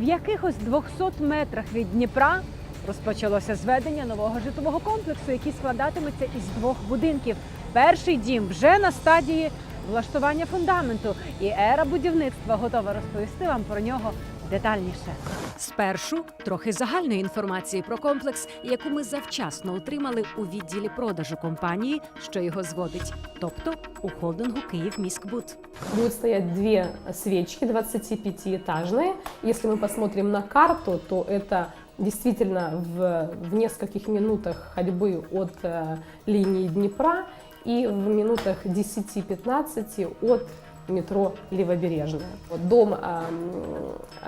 В якихось 200 метрах від Дніпра розпочалося зведення нового житлового комплексу, який складатиметься із двох будинків. Перший дім вже на стадії влаштування фундаменту, і ера будівництва готова розповісти вам про нього детальніше. Спершу трохи загальної інформації про комплекс, яку ми завчасно отримали у відділі продажу компанії, що його зводить, тобто у холдингу Київміськбуд. Будет стоять две свечки 25-этажные. Если мы посмотрим на карту, то это действительно в, в нескольких минутах ходьбы от э, линии Днепра и в минутах 10-15 от метро Левобережная. Вот Дом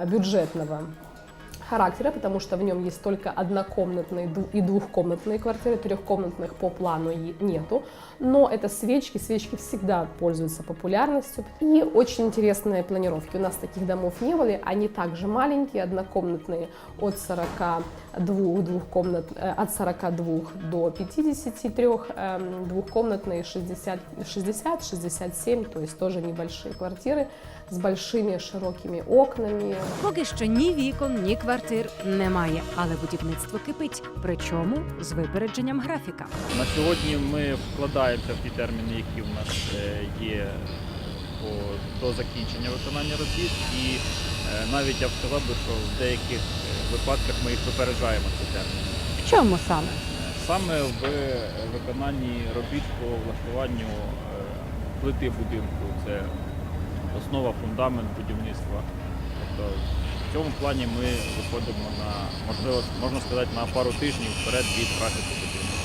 бюджетного характера, потому что в нем есть только однокомнатные ду- и двухкомнатные квартиры, трехкомнатных по плану е- нету. Но это свечки, свечки всегда пользуются популярностью. И очень интересные планировки. У нас таких домов не было, они также маленькие, однокомнатные от 42, двухкомнат, э, от 42 до 53, эм, двухкомнатные 60, 60-67, то есть тоже небольшие квартиры с большими широкими окнами, Поки що ні вікон, ні квартир немає, але будівництво кипить, причому з випередженням графіка. На сьогодні ми вкладаємося в ті терміни, які в нас е, є по, до закінчення виконання робіт. І е, навіть я б сказав би, що в деяких е, випадках ми їх випереджаємо ці терміни. В чому саме? Саме в е, виконанні робіт по влаштуванню е, плити будинку. Це основа, фундамент будівництва. Тобто в цьому плані ми виходимо на можливо, можна сказати, на пару тижнів вперед від графіку будинку.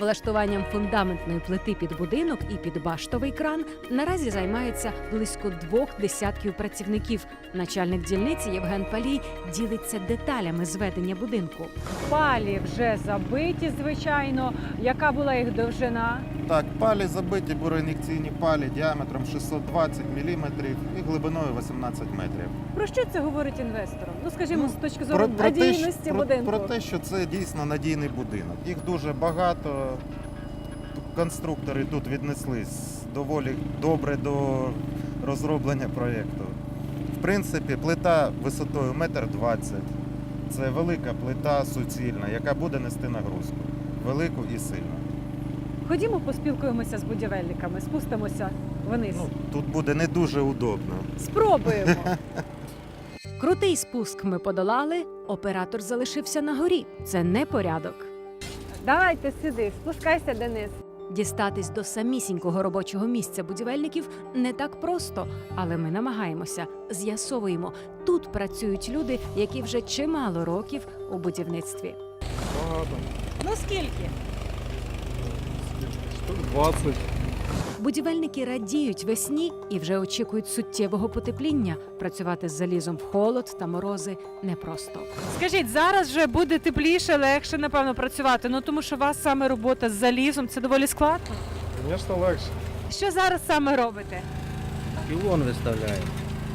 Влаштуванням фундаментної плити під будинок і під баштовий кран наразі займається близько двох десятків працівників. Начальник дільниці Євген Палій ділиться деталями зведення будинку. Палі вже забиті, звичайно. Яка була їх довжина? Так, палі забиті буроін'єкційні палі діаметром 620 мм і глибиною 18 метрів. Про що це говорить інвесторам? Ну скажімо, Ну, з точки зору те, надійності що, про, будинку. про те, що це дійсно надійний будинок. Їх дуже багато. Конструктори тут віднеслись доволі добре до розроблення проєкту. В принципі, плита висотою 1,20 м. Це велика плита суцільна, яка буде нести нагрузку. Велику і сильну. Ходімо, поспілкуємося з будівельниками, спустимося вниз. Ну, тут буде не дуже удобно. Спробуємо. Крутий спуск ми подолали. Оператор залишився на горі. Це не порядок. Давайте сюди, спускайся, Денис. Дістатись до самісінького робочого місця будівельників не так просто, але ми намагаємося, з'ясовуємо. Тут працюють люди, які вже чимало років у будівництві. Ну скільки? 20. Будівельники радіють весні і вже очікують суттєвого потепління. Працювати з залізом в холод та морози непросто. Скажіть, зараз вже буде тепліше, легше, напевно, працювати. Ну тому що у вас саме робота з залізом це доволі складно. Звісно, легше. Що зараз саме робите? Пілон виставляє.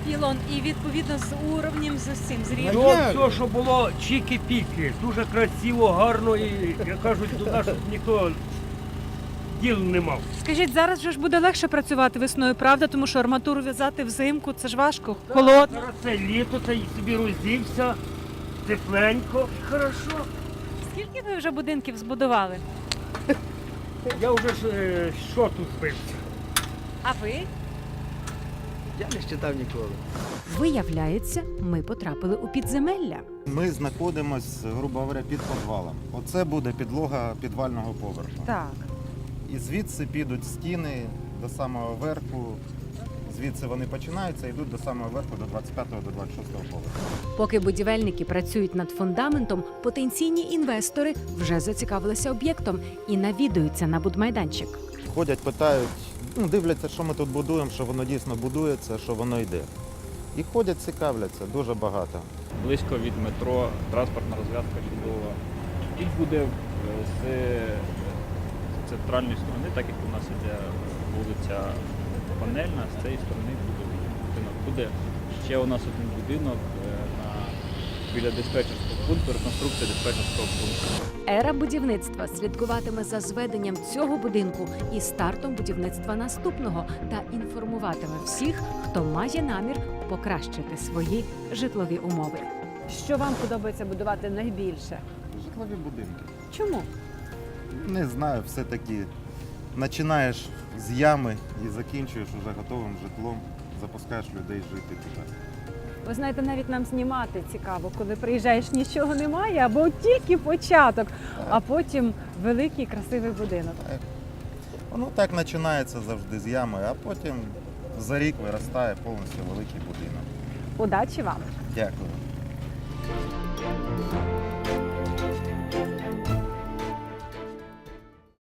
Пілон і відповідно з уровнем з усім з рівнем. Ну, все, що було чіки-піки, дуже красиво, гарно і, як кажуть, туди, щоб ніхто діл не мав. Скажіть, зараз вже ж буде легше працювати весною, правда? Тому що арматуру в'язати взимку це ж важко, холодно. Зараз це літо, це собі роздівся, тепленько, хорошо. Скільки ви вже будинків збудували? Я вже ж е, що тут збився. А ви? Я не читав ніколи. Виявляється, ми потрапили у підземелля. Ми знаходимося, грубо говоря, під підвалом. Оце буде підлога підвального поверху. Так. І звідси підуть стіни до самого верху. Звідси вони починаються і йдуть до самого верху, до 25-го, до 26-го поверху. Поки будівельники працюють над фундаментом, потенційні інвестори вже зацікавилися об'єктом і навідуються на будмайданчик. Ходять, питають, ну, дивляться, що ми тут будуємо, що воно дійсно будується, що воно йде. І ходять, цікавляться дуже багато. близько від метро, транспортна розв'язка чудова. Їх буде е, з з центральної сторони, так як у нас іде вулиця Панельна, з цієї сторони буде будинок. Буде ще у нас один будинок е, на біля диспетчерського пункту, реконструкція диспетчерського пункту. Ера будівництва слідкуватиме за зведенням цього будинку і стартом будівництва наступного та інформуватиме всіх, хто має намір покращити свої житлові умови. Що вам подобається будувати найбільше? Житлові будинки. Чому? Не знаю, все-таки починаєш з ями і закінчуєш уже готовим житлом, запускаєш людей жити туди. Ви знаєте, навіть нам знімати цікаво, коли приїжджаєш, нічого немає, або тільки початок, а потім великий красивий будинок. Воно так починається завжди з ями, а потім за рік виростає повністю великий будинок. Удачі вам! Дякую.